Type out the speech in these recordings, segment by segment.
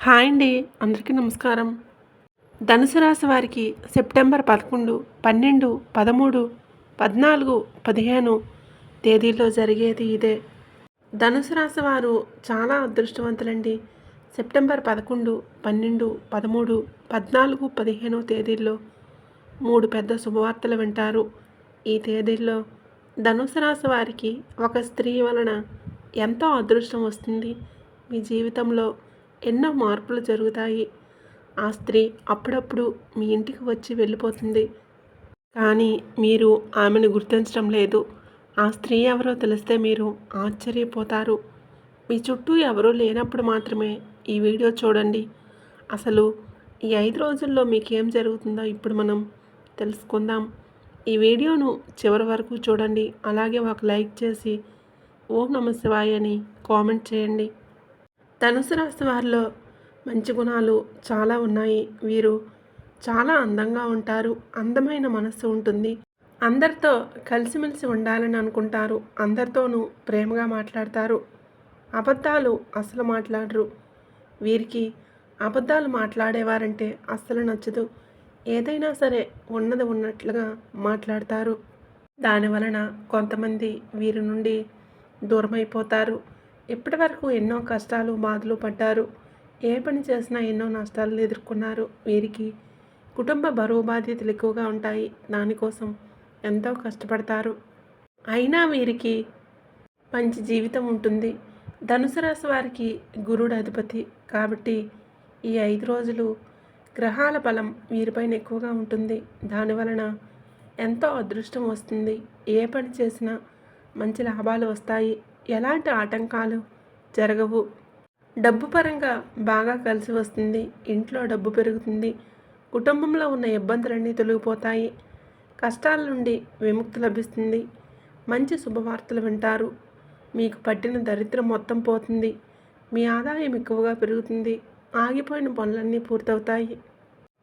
Hi అండి అందరికీ నమస్కారం. ధనుసు రాశి వారికి సెప్టెంబర్ పదకొండు పన్నెండు పదమూడు పద్నాలుగు పదిహేను తేదీల్లో జరిగేది ఇదే. ధనుసు రాశి వారు చాలా అదృష్టవంతులండి. సెప్టెంబర్ పదకొండు పన్నెండు పదమూడు పద్నాలుగు పదిహేను తేదీల్లో మూడు పెద్ద శుభవార్తలు వింటారు. ఈ తేదీల్లో ధనుసు రాశి వారికి ఒక స్త్రీ వలన ఎంతో అదృష్టం వస్తుంది. మీ జీవితంలో ఎన్నో మార్పులు జరుగుతాయి. ఆ స్త్రీ అప్పుడప్పుడు మీ ఇంటికి వచ్చి వెళ్ళిపోతుంది. కానీ మీరు ఆమెను గుర్తించడం లేదు. ఆ స్త్రీ ఎవరో తెలిస్తే మీరు ఆశ్చర్యపోతారు. మీ చుట్టూ ఎవరూ లేనప్పుడు మాత్రమే ఈ వీడియో చూడండి. అసలు ఈ ఐదు రోజుల్లో మీకేం జరుగుతుందో ఇప్పుడు మనం తెలుసుకుందాం. ఈ వీడియోను చివరి వరకు చూడండి. అలాగే ఒక లైక్ చేసి ఓం నమ శివాయ అని కామెంట్ చేయండి. ధనుసు రాశి వారిలో మంచి గుణాలు చాలా ఉన్నాయి. వీరు చాలా అందంగా ఉంటారు. అందమైన మనస్సు ఉంటుంది. అందరితో కలిసిమెలిసి ఉండాలని అనుకుంటారు. అందరితోనూ ప్రేమగా మాట్లాడతారు. అబద్ధాలు అసలు మాట్లాడరు. వీరికి అబద్ధాలు మాట్లాడేవారంటే అస్సలు నచ్చదు. ఏదైనా సరే ఉన్నది ఉన్నట్లుగా మాట్లాడతారు. దాని వలన కొంతమంది వీరి నుండి దూరమైపోతారు. ఇప్పటి వరకు ఎన్నో కష్టాలు బాధలు పడ్డారు. ఏ పని చేసినా ఎన్నో నష్టాలు ఎదుర్కొన్నారు. వీరికి కుటుంబ బరువు బాధ్యతలు ఎక్కువగా ఉంటాయి. దానికోసం ఎంతో కష్టపడతారు. అయినా వీరికి మంచి జీవితం ఉంటుంది. ధనుసు రాశి వారికి గురుడు అధిపతి. కాబట్టి ఈ ఐదు రోజులు గ్రహాల బలం వీరిపైన ఎక్కువగా ఉంటుంది. దానివలన ఎంతో అదృష్టం వస్తుంది. ఏ పని చేసినా మంచి లాభాలు వస్తాయి. ఎలాంటి ఆటంకాలు జరగవు. డబ్బు పరంగా బాగా కలిసి వస్తుంది ఇంట్లో డబ్బు పెరుగుతుంది కుటుంబంలో ఉన్న ఇబ్బందులన్నీ తొలగిపోతాయి. కష్టాల నుండి విముక్తి లభిస్తుంది. మంచి శుభవార్తలు వింటారు. మీకు పట్టిన దరిద్రం మొత్తం పోతుంది. మీ ఆదాయం ఎక్కువగా పెరుగుతుంది. ఆగిపోయిన పనులన్నీ పూర్తవుతాయి.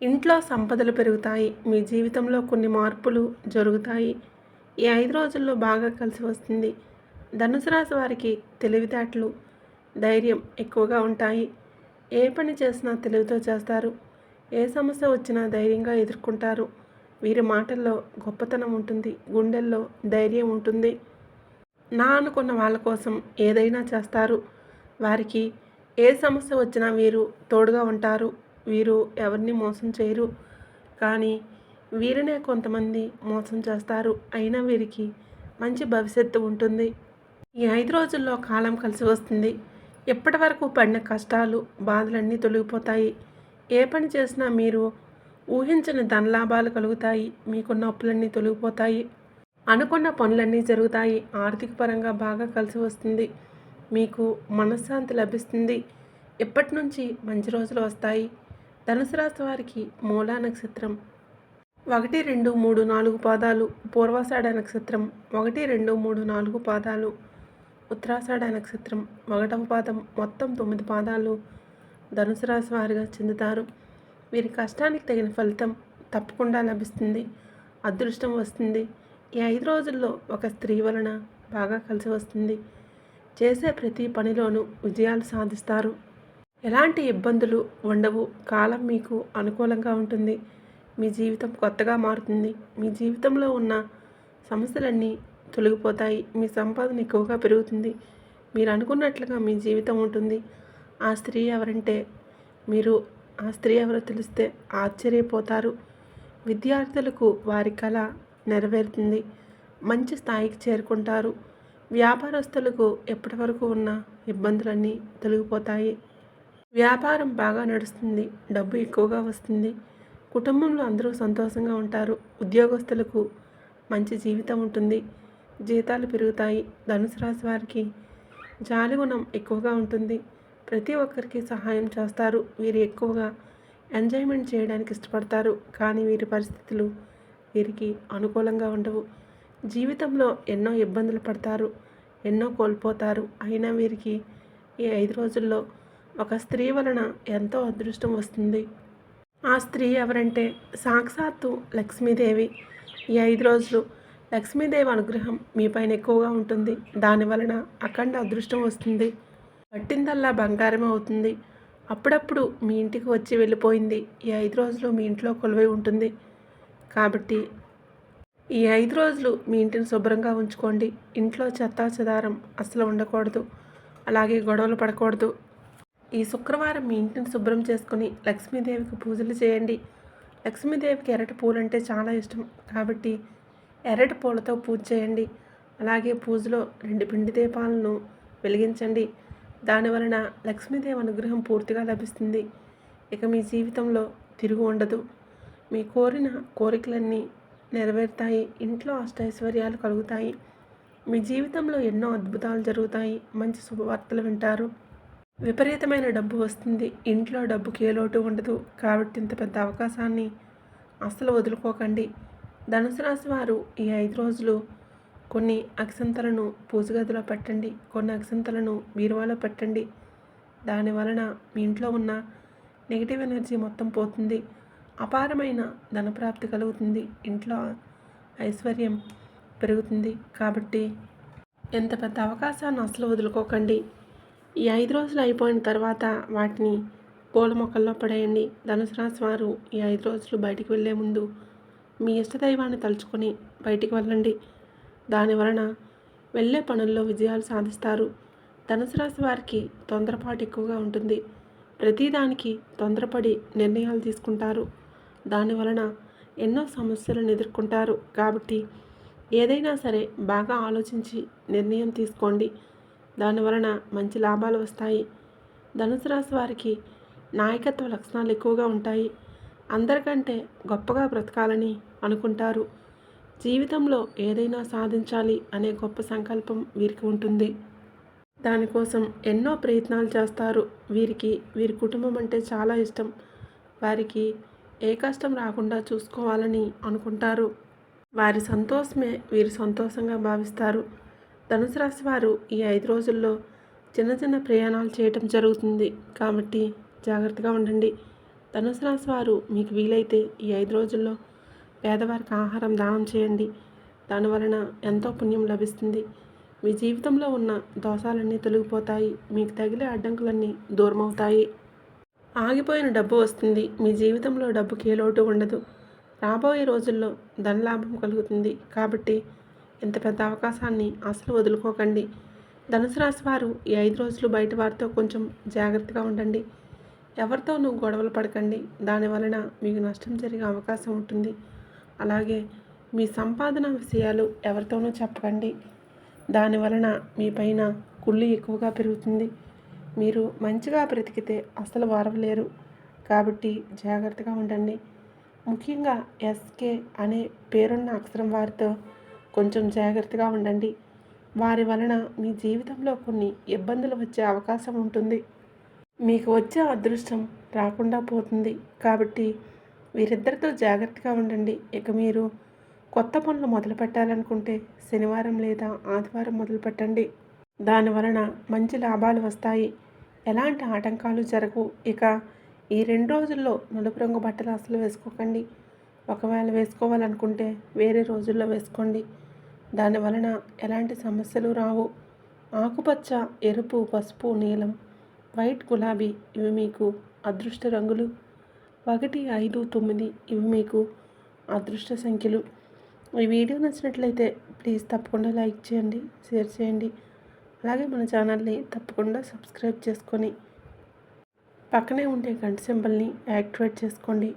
ఇంట్లో సంపదలు పెరుగుతాయి. మీ జీవితంలో కొన్ని మార్పులు జరుగుతాయి. ఈ ఐదు రోజుల్లో బాగా కలిసి వస్తుంది. ధనుసు రాశి వారికి తెలివితేటలు ధైర్యం ఎక్కువగా ఉంటాయి. ఏ పని చేసినా తెలివితో చేస్తారు. ఏ సమస్య వచ్చినా ధైర్యంగా ఎదుర్కొంటారు. వీరి మాటల్లో గొప్పతనం ఉంటుంది గుండెల్లో ధైర్యం ఉంటుంది. నా అనుకున్న వాళ్ళ కోసం ఏదైనా చేస్తారు. వారికి ఏ సమస్య వచ్చినా వీరు తోడుగా ఉంటారు. వీరు ఎవరిని మోసం చేయరు. కానీ వీరినే కొంతమంది మోసం చేస్తారు. అయినా వీరికి మంచి భవిష్యత్తు ఉంటుంది. ఈ ఐదు రోజుల్లో కాలం కలిసి వస్తుంది. ఎప్పటి వరకు పడిన కష్టాలు బాధలన్నీ తొలగిపోతాయి. ఏ పని చేసినా మీరు ఊహించిన ధనలాభాలు కలుగుతాయి. మీకున్న అప్పులన్నీ తొలగిపోతాయి. అనుకున్న పనులన్నీ జరుగుతాయి. ఆర్థిక పరంగా బాగా కలిసి వస్తుంది. మీకు మనశ్శాంతి లభిస్తుంది. ఇప్పటి నుంచి మంచి రోజులు వస్తాయి? ధనుసు రాశి వారికి మూలా నక్షత్రం. ఒకటి రెండు మూడు నాలుగు పాదాలు. పూర్వాషాఢ నక్షత్రం. ఒకటి రెండు మూడు నాలుగు పాదాలు. ఉత్తరాషాఢ నక్షత్రం ఒకటవ పాదం మొత్తం తొమ్మిది పాదాలు ధనుసు రాశి వారిగా చెందుతారు. వీరి కష్టానికి తగిన ఫలితం తప్పకుండా లభిస్తుంది. అదృష్టం వస్తుంది. ఈ ఐదు రోజుల్లో ఒక స్త్రీ వలన బాగా కలిసి వస్తుంది. చేసే ప్రతి పనిలోనూ విజయాలు సాధిస్తారు. ఎలాంటి ఇబ్బందులు ఉండవు. కాలం మీకు అనుకూలంగా ఉంటుంది. మీ జీవితం కొత్తగా మారుతుంది. మీ జీవితంలో ఉన్న సమస్యలన్నీ తొలగిపోతాయి. మీ సంపాదన ఎక్కువగా పెరుగుతుంది. మీరు అనుకున్నట్లుగా మీ జీవితం ఉంటుంది. ఆ స్త్రీ ఎవరంటే మీరు ఆ స్త్రీ ఎవరో తెలిస్తే ఆశ్చర్యపోతారు. విద్యార్థులకు వారి కళ నెరవేరుతుంది. మంచి స్థాయికి చేరుకుంటారు. వ్యాపారస్తులకు ఎప్పటి వరకు ఉన్న ఇబ్బందులన్నీ తొలగిపోతాయి. వ్యాపారం బాగా నడుస్తుంది. డబ్బు ఎక్కువగా వస్తుంది. కుటుంబంలో అందరూ సంతోషంగా ఉంటారు. ఉద్యోగస్తులకు మంచి జీవితం ఉంటుంది. జీతాలు పెరుగుతాయి. ధనుసు రాశి వారికి జాలిగుణం ఎక్కువగా ఉంటుంది. ప్రతి ఒక్కరికి సహాయం చేస్తారు. వీరు ఎక్కువగా ఎంజాయ్మెంట్ చేయడానికి ఇష్టపడతారు. కానీ వీరి పరిస్థితులు వీరికి అనుకూలంగా ఉండవు. జీవితంలో ఎన్నో ఇబ్బందులు పడతారు. ఎన్నో కోల్పోతారు. అయినా వీరికి ఈ ఐదు రోజుల్లో ఒక స్త్రీ వలన ఎంతో అదృష్టం వస్తుంది. ఆ స్త్రీ ఎవరంటే సాక్షాత్తు లక్ష్మీదేవి. ఈ ఐదు రోజులు లక్ష్మీదేవి అనుగ్రహం మీ పైన ఎక్కువగా ఉంటుంది. దాని వలన అఖండ అదృష్టం వస్తుంది. పట్టిందల్లా బంగారం అవుతుంది. అప్పుడప్పుడు మీ ఇంటికి వచ్చి వెళ్ళిపోయింది. ఈ ఐదు రోజులు మీ ఇంట్లో కొలువై ఉంటుంది. కాబట్టి ఈ ఐదు రోజులు మీ ఇంటిని శుభ్రంగా ఉంచుకోండి. ఇంట్లో చెత్తా చెదారం అసలు ఉండకూడదు. అలాగే గొడవలు పడకూడదు. ఈ శుక్రవారం మీ ఇంటిని శుభ్రం చేసుకుని లక్ష్మీదేవికి పూజలు చేయండి. లక్ష్మీదేవికి ఎర్రటి పూలు అంటే చాలా ఇష్టం. కాబట్టి ఎర్రటి పూలతో పూజ చేయండి. అలాగే పూజలో రెండు పిండి దీపాలను వెలిగించండి. దాని వలన లక్ష్మీదేవి అనుగ్రహం పూర్తిగా లభిస్తుంది. ఇక మీ జీవితంలో తిరుగు ఉండదు. మీ కోరిన కోరికలన్నీ నెరవేరుతాయి. ఇంట్లో అష్టైశ్వర్యాలు కలుగుతాయి. మీ జీవితంలో ఎన్నో అద్భుతాలు జరుగుతాయి. మంచి శుభవార్తలు వింటారు. విపరీతమైన డబ్బు వస్తుంది. ఇంట్లో డబ్బుకి ఏ లోటు ఉండదు. కాబట్టి ఇంత పెద్ద అవకాశాన్ని అస్సలు వదులుకోకండి. ధనుసు రాశి వారు ఈ ఐదు రోజులు కొన్ని అక్షంతలను పూజగదిలో పెట్టండి కొన్ని అక్షంతలను బీరువాలో పెట్టండి. దాని వలన మీ ఇంట్లో ఉన్న నెగిటివ్ ఎనర్జీ మొత్తం పోతుంది. అపారమైన ధనప్రాప్తి కలుగుతుంది. ఇంట్లో ఐశ్వర్యం పెరుగుతుంది. కాబట్టి ఎంత పెద్ద అవకాశాన్ని అసలు వదులుకోకండి. ఈ ఐదు రోజులు అయిపోయిన తర్వాత వాటిని పూల మొక్కల్లో పడేయండి. ధనుసు రాశి వారు ఈ ఐదు రోజులు బయటికి వెళ్ళే ముందు మీ ఇష్టదైవాన్ని తలుచుకొని బయటికి వెళ్ళండి. దాని వలన వెళ్ళే పనుల్లో విజయాలు సాధిస్తారు. ధనుసు రాశి వారికి తొందరపాటు ఎక్కువగా ఉంటుంది. ప్రతిదానికి తొందరపడి నిర్ణయాలు తీసుకుంటారు. దాని వలన ఎన్నో సమస్యలను ఎదుర్కొంటారు. కాబట్టి ఏదైనా సరే బాగా ఆలోచించి నిర్ణయం తీసుకోండి. దాని వలన మంచి లాభాలు వస్తాయి. ధనుసు రాశి వారికి నాయకత్వ లక్షణాలు ఎక్కువగా ఉంటాయి. అందరికంటే గొప్పగా బ్రతకాలని అనుకుంటారు. జీవితంలో ఏదైనా సాధించాలి అనే గొప్ప సంకల్పం వీరికి ఉంటుంది. దానికోసం ఎన్నో ప్రయత్నాలు చేస్తారు. వీరికి వీరి కుటుంబం అంటే చాలా ఇష్టం. వారికి ఏ కష్టం రాకుండా చూసుకోవాలని అనుకుంటారు. వారి సంతోషమే వీరు సంతోషంగా భావిస్తారు. ధనుసు రాశి వారు ఈ ఐదు రోజుల్లో చిన్న చిన్న ప్రయాణాలు చేయటం జరుగుతుంది. కాబట్టి జాగ్రత్తగా ఉండండి. ధనుసు రాశి వారు మీకు వీలైతే ఈ ఐదు రోజుల్లో పేదవారికి ఆహారం దానం చేయండి. దానివలన ఎంతో పుణ్యం లభిస్తుంది. మీ జీవితంలో ఉన్న దోషాలన్నీ తొలగిపోతాయి. మీకు తగిలే అడ్డంకులన్నీ దూరమవుతాయి. ఆగిపోయిన డబ్బు వస్తుంది. మీ జీవితంలో డబ్బుకి ఏ లోటు ఉండదు. రాబోయే రోజుల్లో ధనలాభం కలుగుతుంది. కాబట్టి ఇంత పెద్ద అవకాశాన్ని అసలు వదులుకోకండి. ధనుసు రాశి వారు ఈ ఐదు రోజులు బయట వారితో కొంచెం జాగ్రత్తగా ఉండండి. ఎవరితోనూ గొడవలు పడకండి. దాని వలన మీకు నష్టం జరిగే అవకాశం ఉంటుంది. అలాగే మీ సంపాదన విషయాలు ఎవరితోనూ చెప్పకండి. దాని వలన మీ పైన కుళ్ళు ఎక్కువగా పెరుగుతుంది. మీరు మంచిగా బ్రతికితే అసలు వారవలేరు. కాబట్టి జాగ్రత్తగా ఉండండి. ముఖ్యంగా ఎస్కే అనే పేరున్న అక్షరం వారితో కొంచెం జాగ్రత్తగా ఉండండి. వారి వలన మీ జీవితంలో కొన్ని ఇబ్బందులు వచ్చే అవకాశం ఉంటుంది. మీకు వచ్చే అదృష్టం రాకుండా పోతుంది. కాబట్టి వీరిద్దరితో జాగ్రత్తగా ఉండండి. ఇక మీరు కొత్త పనులు మొదలు పెట్టాలనుకుంటే శనివారం లేదా ఆదివారం మొదలు పెట్టండి. దాని వలన మంచి లాభాలు వస్తాయి. ఎలాంటి ఆటంకాలు జరగవు. ఇక ఈ రెండు రోజుల్లో నలుపు రంగు బట్టలు అసలు వేసుకోకండి. ఒకవేళ వేసుకోవాలనుకుంటే వేరే రోజుల్లో వేసుకోండి. దాని వలన ఎలాంటి సమస్యలు రావు. ఆకుపచ్చ ఎరుపు పసుపు నీలం వైట్ గులాబీ ఇవి మీకు అదృష్ట రంగులు. ఒకటి ఐదు తొమ్మిది ఇవి మీకు అదృష్ట సంఖ్యలు. ఈ వీడియో నచ్చినట్లయితే ప్లీజ్ తప్పకుండా లైక్ చేయండి షేర్ చేయండి. అలాగే మన ఛానల్ని తప్పకుండా సబ్స్క్రైబ్ చేసుకొని పక్కనే ఉండే గంట సింబల్ని యాక్టివేట్ చేసుకోండి.